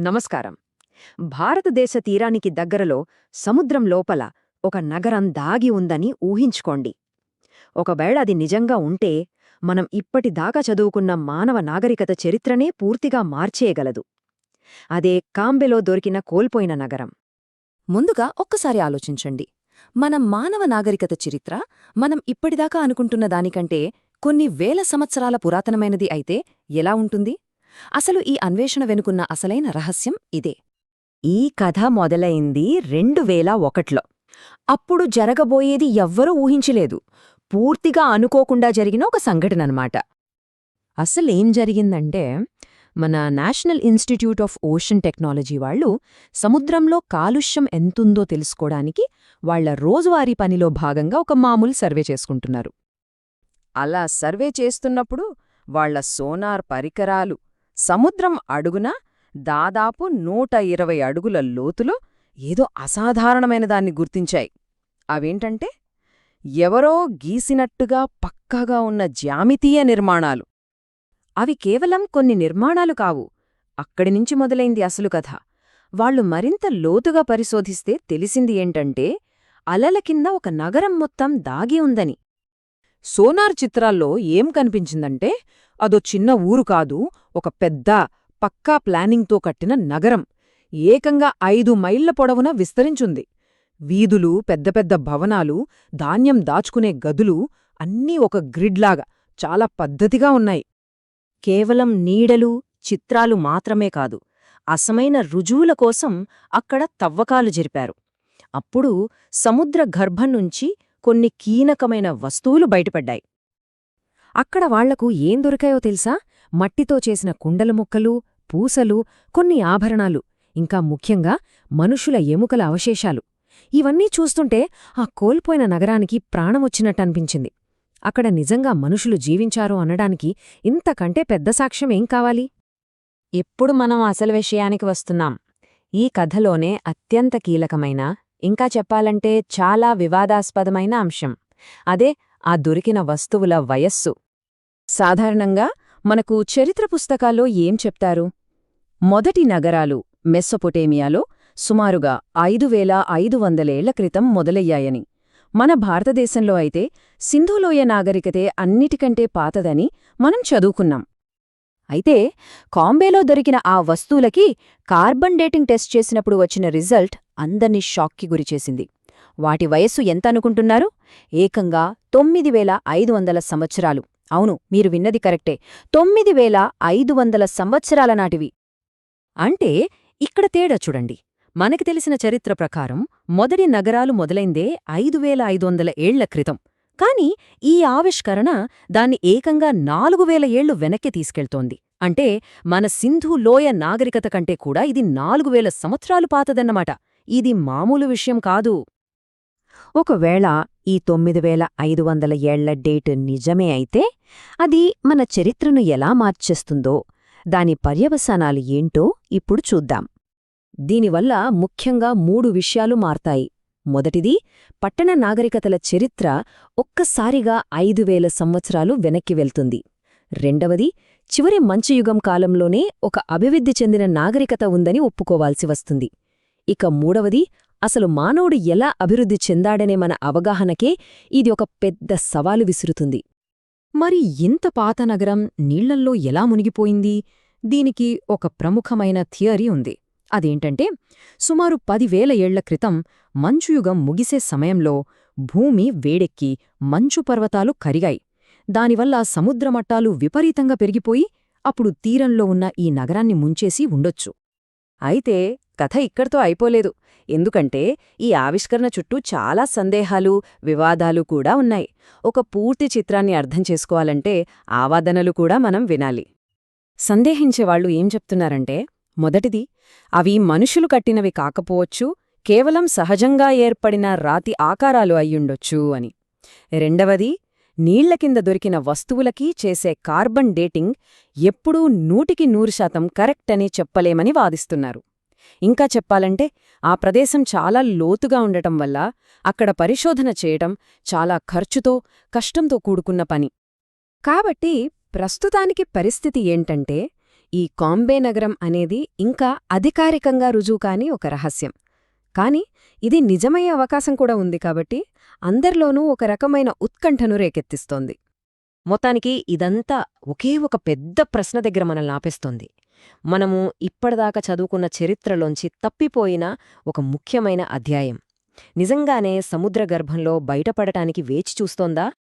నమస్కారం. భారతదేశ తీరానికి దగ్గరలో సముద్రం లోపల ఒక నగరం దాగి ఉందని ఊహించుకోండి. ఒకవేళ అది నిజంగా ఉంటే మనం ఇప్పటిదాకా చదువుకున్న మానవ నాగరికత చరిత్రనే పూర్తిగా మార్చేయగలదు. అదే కాంబెలో దొరికిన కోల్పోయిన నగరం. ముందుగా ఒక్కసారి ఆలోచించండి. మన మానవ నాగరికత చరిత్ర మనం ఇప్పటిదాకా అనుకుంటున్న దానికంటే కొన్ని వేల సంవత్సరాల పురాతనమైనది అయితే ఎలా ఉంటుంది? అసలు ఈ అన్వేషణ వెనుకున్న అసలైన రహస్యం ఇదే. ఈ కథ మొదలైంది రెండు వేల ఒకట్లో. అప్పుడు జరగబోయేది ఎవ్వరూ ఊహించలేదు. పూర్తిగా అనుకోకుండా జరిగిన ఒక సంఘటననమాట. అసలేం జరిగిందంటే మన National Institute of Ocean Technology వాళ్ళు సముద్రంలో కాలుష్యం ఎంతుందో తెలుసుకోవడానికి వాళ్ళ రోజువారీ పనిలో భాగంగా ఒక మామూలు సర్వే చేసుకుంటున్నారు. అలా సర్వే చేస్తున్నప్పుడు వాళ్ళ సోనార్ పరికరాలు సముద్రం అడుగున దాదాపు నూట ఇరవై అడుగుల లోతులో ఏదో అసాధారణమైన దాన్ని గుర్తించాయి. అవేంటంటే ఎవరో గీసినట్టుగా పక్కాగా ఉన్న జ్యామితీయ నిర్మాణాలు. అవి కేవలం కొన్ని నిర్మాణాలు కావు. అక్కడినుంచి మొదలైంది అసలు కథ. వాళ్ళు మరింత లోతుగా పరిశోధిస్తే తెలిసింది ఏంటంటే అలల కింద ఒక నగరం మొత్తం దాగి ఉందని. సోనార్ చిత్రాల్లో ఏం కనిపించిందంటే అదో చిన్న ఊరు కాదు ఒక పెద్ద పక్కా ప్లానింగ్తో కట్టిన నగరం. ఏకంగా ఐదు మైళ్ళ పొడవున విస్తరించుంది. వీధులు పెద్ద పెద్ద భవనాలు ధాన్యం దాచుకునే గదులు అన్నీ ఒక గ్రిడ్లాగా చాలా పద్ధతిగా ఉన్నాయి. కేవలం నీడలు చిత్రాలు మాత్రమే కాదు అసమైన రుజువుల కోసం అక్కడ తవ్వకాలు జరిపారు. అప్పుడు సముద్ర గర్భం నుంచి కొన్ని కీలకమైన వస్తువులు బయటపడ్డాయి. అక్కడ వాళ్ళకు ఏం దొరికాయో తెలుసా? మట్టితో చేసిన కుండల ముక్కలు పూసలు కొన్ని ఆభరణాలు ఇంకా ముఖ్యంగా మనుషుల ఎముకల అవశేషాలు. ఇవన్నీ చూస్తుంటే ఆ కోల్పోయిన నగరానికి ప్రాణమొచ్చినట్టనిపించింది అక్కడ నిజంగా మనుషులు జీవించారు అనడానికి ఇంతకంటే పెద్ద సాక్ష్యం ఏం కావాలి? ఇప్పుడు మనం అసలు విషయానికి వస్తున్నాం. ఈ కథలోనే అత్యంత కీలకమైన ఇంకా చెప్పాలంటే చాలా వివాదాస్పదమైన అంశం. అదే ఆ దొరికిన వస్తువుల వయస్సు. సాధారణంగా మనకు చరిత్ర పుస్తకాల్లో ఏం చెప్తారు? మొదటి నగరాలు మెస్సొపొటేమియాలో సుమారుగా ఐదు వేల ఐదు వందలేళ్ళ క్రితం మొదలయ్యాయని. మన భారతదేశంలో అయితే సింధులోయ నాగరికతే అన్నిటికంటే పాతదని మనం చదువుకున్నాం. అయితే కాంబేలో దొరికిన ఆ వస్తువులకి కార్బన్ డేటింగ్ టెస్ట్ చేసినప్పుడు వచ్చిన రిజల్ట్ అందర్నీ షాక్కి గురిచేసింది. వాటి వయస్సు ఎంత అనుకుంటున్నారు ఏకంగా తొమ్మిది వేల ఐదు వందల సంవత్సరాలు. అవును మీరు విన్నది కరెక్టే. తొమ్మిది వేల ఐదు వందల సంవత్సరాల నాటివి. అంటే ఇక్కడ తేడా చూడండి. మనకి తెలిసిన చరిత్ర ప్రకారం మొదటి నగరాలు మొదలైందే ఐదు వేల ఐదు వందల ఏళ్ళ క్రితం. కాని ఈ ఆవిష్కరణ దాన్ని ఏకంగా నాలుగు వేల ఏళ్ళు వెనక్కి తీసుకెళ్తోంది. అంటే మన సింధు లోయ నాగరికత కంటే కూడా ఇది నాలుగు వేల సంవత్సరాలు పాతదన్నమాట. ఇది మామూలు విషయం కాదు. ఒకవేళ ఈ తొమ్మిది వేల ఐదు వందల ఏళ్ళ డేట్ నిజమే అయితే అది మన చరిత్రను ఎలా మార్చేస్తుందో దాని పర్యవసానాలు ఏంటో ఇప్పుడు చూద్దాం. దీనివల్ల ముఖ్యంగా మూడు విషయాలు మారతాయి. మొదటిది పట్టణ నాగరికతల చరిత్ర ఒక్కసారిగా ఐదు వేల సంవత్సరాలు వెనక్కి వెళ్తుంది. రెండవది చివరి మంచుయుగం కాలంలోనే ఒక అభివృద్ధి చెందిన నాగరికత ఉందని ఒప్పుకోవాల్సి వస్తుంది. ఇక మూడవది అసలు మానవుడు ఎలా అభివృద్ధి చెందాడనే మన అవగాహనకే ఇది ఒక పెద్ద సవాలు విసురుతుంది. మరి ఇంత పాత నగరం నీళ్ళల్లో ఎలా మునిగిపోయింది? దీనికి ఒక ప్రముఖమైన థియరీ ఉంది. అదేంటంటే సుమారు పదివేల ఏళ్ళ క్రితం మంచుయుగం ముగిసే సమయంలో భూమి వేడెక్కి మంచు పర్వతాలు కరిగాయి. దానివల్ల సముద్రమట్టాలు విపరీతంగా పెరిగిపోయి అప్పుడు తీరంలో ఉన్న ఈ నగరాన్ని ముంచేసి ఉండొచ్చు. అయితే కథ ఇక్కడితో అయిపోలేదు. ఎందుకంటే ఈ ఆవిష్కరణ చుట్టూ చాలా సందేహాలు వివాదాలు కూడా ఉన్నాయి. ఒక పూర్తి చిత్రాన్ని అర్థం చేసుకోవాలంటే ఆవాదనలు కూడా మనం వినాలి. సందేహించేవాళ్ళు ఏం చెప్తున్నారంటే మొదటిది అవి మనుషులు కట్టినవి కాకపోవచ్చు కేవలం సహజంగా ఏర్పడిన రాతి ఆకారాలు అయ్యుండొచ్చు అని. రెండవది నీళ్ళ కింద దొరికిన వస్తువులకి చేసే కార్బన్ డేటింగ్ ఎప్పుడూ నూటికి నూరు శాతం కరెక్ట్ అని చెప్పలేమని వాదిస్తున్నారు. ఇంకా చెప్పాలంటే ఆ ప్రదేశం చాలా లోతుగా ఉండటం వల్ల అక్కడ పరిశోధన చేయటం చాలా ఖర్చుతో కష్టంతో కూడుకున్న పని. కాబట్టి ప్రస్తుతానికి పరిస్థితి ఏంటంటే ఈ కాంబే నగరం అనేది ఇంకా అధికారికంగా రుజువు కాని ఒక రహస్యం. కాని ఇది నిజమయ్యే అవకాశం కూడా ఉంది కాబట్టి అందరిలోనూ ఒక రకమైన ఉత్కంఠను రేకెత్తిస్తోంది. మొత్తానికి ఇదంతా ఒకే ఒక పెద్ద ప్రశ్న దగ్గర మనల్ని ఆపేస్తోంది. మనము ఇప్పటిదాకా చదువుకున్న చరిత్రలోంచి తప్పిపోయిన ఒక ముఖ్యమైన అధ్యాయం. నిజంగానే సముద్ర గర్భంలో బయటపడటానికి వేచి చూస్తోందా?